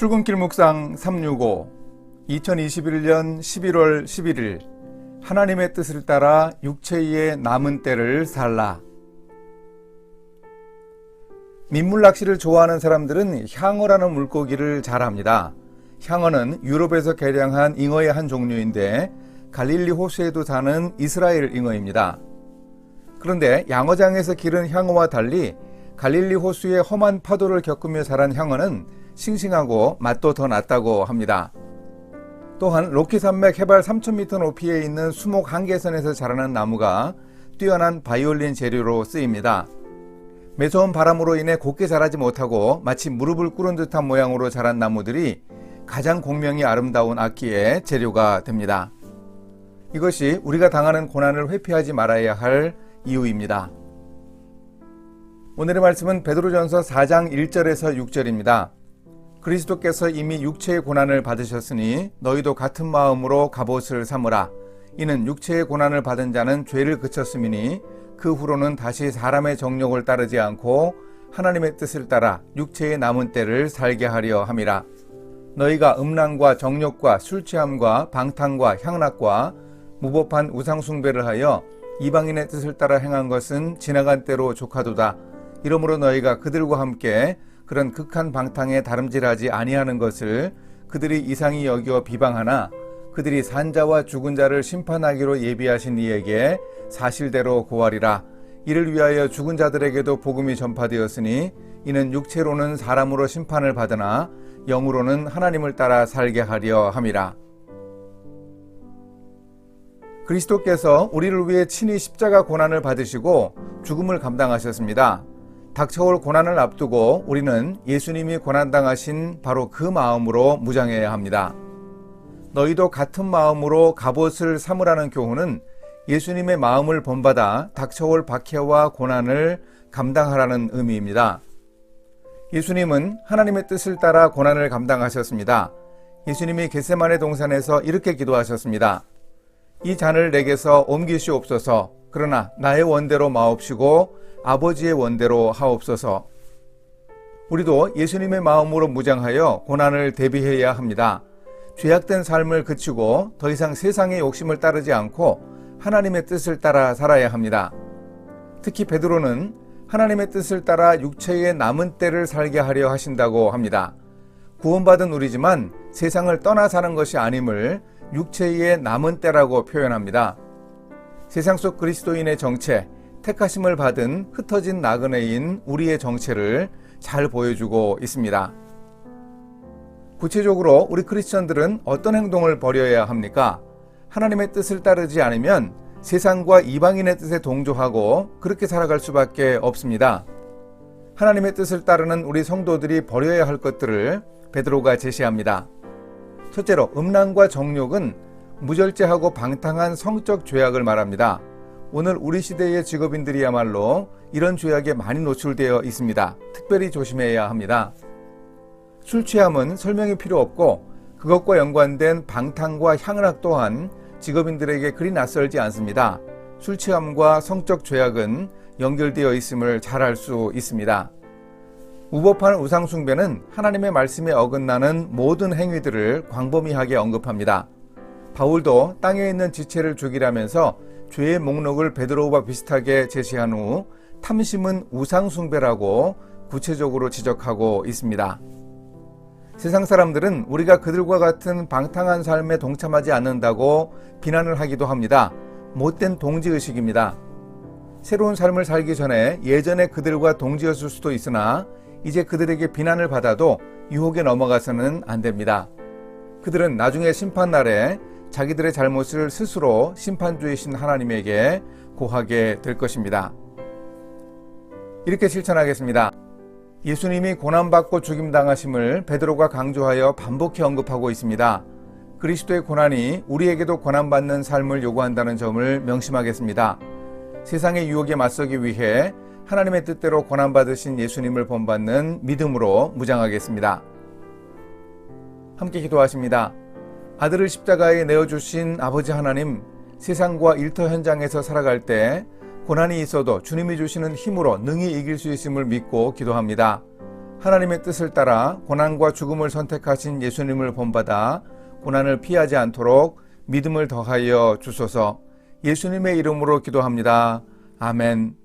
출근길 묵상 365 2021년 11월 11일 하나님의 뜻을 따라 육체의 남은 때를 살라 민물 낚시를 좋아하는 사람들은 향어라는 물고기를 잘 압니다. 향어는 유럽에서 개량한 잉어의 한 종류인데 갈릴리 호수에도 사는 이스라엘 잉어입니다. 그런데 양어장에서 기른 향어와 달리 갈릴리 호수의 험한 파도를 겪으며 자란 향어는 싱싱하고 맛도 더 낫다고 합니다. 또한 로키 산맥 해발 3,000m 높이에 있는 수목 한계선에서 자라는 나무가 뛰어난 바이올린 재료로 쓰입니다. 매서운 바람으로 인해 곱게 자라지 못하고 마치 무릎을 꿇은 듯한 모양으로 자란 나무들이 가장 공명이 아름다운 악기의 재료가 됩니다. 이것이 우리가 당하는 고난을 회피하지 말아야 할 이유입니다. 오늘의 말씀은 베드로전서 4장 1절에서 6절입니다. 그리스도께서 이미 육체의 고난을 받으셨으니 너희도 같은 마음으로 갑옷을 삼으라. 이는 육체의 고난을 받은 자는 죄를 그쳤음이니 그 후로는 다시 사람의 정욕을 따르지 않고 하나님의 뜻을 따라 육체의 남은 때를 살게 하려 함이라. 너희가 음란과 정욕과 술 취함과 방탕과 향락과 무법한 우상 숭배를 하여 이방인의 뜻을 따라 행한 것은 지나간 때로 조카도다. 이러므로 너희가 그들과 함께 그런 극한 방탕에 다름질하지 아니하는 것을 그들이 이상히 여겨 비방하나 그들이 산자와 죽은 자를 심판하기로 예비하신 이에게 사실대로 고하리라. 이를 위하여 죽은 자들에게도 복음이 전파되었으니 이는 육체로는 사람으로 심판을 받으나 영으로는 하나님을 따라 살게 하려 함이라. 그리스도께서 우리를 위해 친히 십자가 고난을 받으시고 죽음을 감당하셨습니다. 닥쳐올 고난을 앞두고 우리는 예수님이 고난당하신 바로 그 마음으로 무장해야 합니다. 너희도 같은 마음으로 갑옷을 삼으라는 교훈은 예수님의 마음을 본받아 닥쳐올 박해와 고난을 감당하라는 의미입니다. 예수님은 하나님의 뜻을 따라 고난을 감당하셨습니다. 예수님이 겟세만의 동산에서 이렇게 기도하셨습니다. 이 잔을 내게서 옮기시옵소서. 그러나 나의 원대로 마옵시고 아버지의 원대로 하옵소서. 우리도 예수님의 마음으로 무장하여 고난을 대비해야 합니다. 죄악된 삶을 그치고 더 이상 세상의 욕심을 따르지 않고 하나님의 뜻을 따라 살아야 합니다. 특히 베드로는 하나님의 뜻을 따라 육체의 남은 때를 살게 하려 하신다고 합니다. 구원받은 우리지만 세상을 떠나 사는 것이 아님을 육체의 남은 때라고 표현합니다. 세상 속 그리스도인의 정체, 택하심을 받은 흩어진 나그네인 우리의 정체를 잘 보여주고 있습니다. 구체적으로 우리 크리스천들은 어떤 행동을 벌여야 합니까? 하나님의 뜻을 따르지 않으면 세상과 이방인의 뜻에 동조하고 그렇게 살아갈 수밖에 없습니다. 하나님의 뜻을 따르는 우리 성도들이 버려야 할 것들을 베드로가 제시합니다. 첫째로 음란과 정욕은 무절제하고 방탕한 성적 죄악을 말합니다. 오늘 우리 시대의 직업인들이야말로 이런 죄악에 많이 노출되어 있습니다. 특별히 조심해야 합니다. 술 취함은 설명이 필요 없고 그것과 연관된 방탕과 향락 또한 직업인들에게 그리 낯설지 않습니다. 술 취함과 성적 죄악은 연결되어 있음을 잘 알 수 있습니다. 우법한 우상숭배는 하나님의 말씀에 어긋나는 모든 행위들을 광범위하게 언급합니다. 바울도 땅에 있는 지체를 죽이라면서 죄의 목록을 베드로와 비슷하게 제시한 후 탐심은 우상숭배라고 구체적으로 지적하고 있습니다. 세상 사람들은 우리가 그들과 같은 방탕한 삶에 동참하지 않는다고 비난을 하기도 합니다. 못된 동지의식입니다. 새로운 삶을 살기 전에 예전에 그들과 동지였을 수도 있으나 이제 그들에게 비난을 받아도 유혹에 넘어가서는 안 됩니다. 그들은 나중에 심판날에 자기들의 잘못을 스스로 심판주이신 하나님에게 고하게 될 것입니다. 이렇게 실천하겠습니다. 예수님이 고난받고 죽임당하심을 베드로가 강조하여 반복해 언급하고 있습니다. 그리스도의 고난이 우리에게도 고난받는 삶을 요구한다는 점을 명심하겠습니다. 세상의 유혹에 맞서기 위해 하나님의 뜻대로 고난받으신 예수님을 본받는 믿음으로 무장하겠습니다. 함께 기도하십니다. 아들을 십자가에 내어주신 아버지 하나님, 세상과 일터 현장에서 살아갈 때 고난이 있어도 주님이 주시는 힘으로 능히 이길 수 있음을 믿고 기도합니다. 하나님의 뜻을 따라 고난과 죽음을 선택하신 예수님을 본받아 고난을 피하지 않도록 믿음을 더하여 주소서 예수님의 이름으로 기도합니다. 아멘.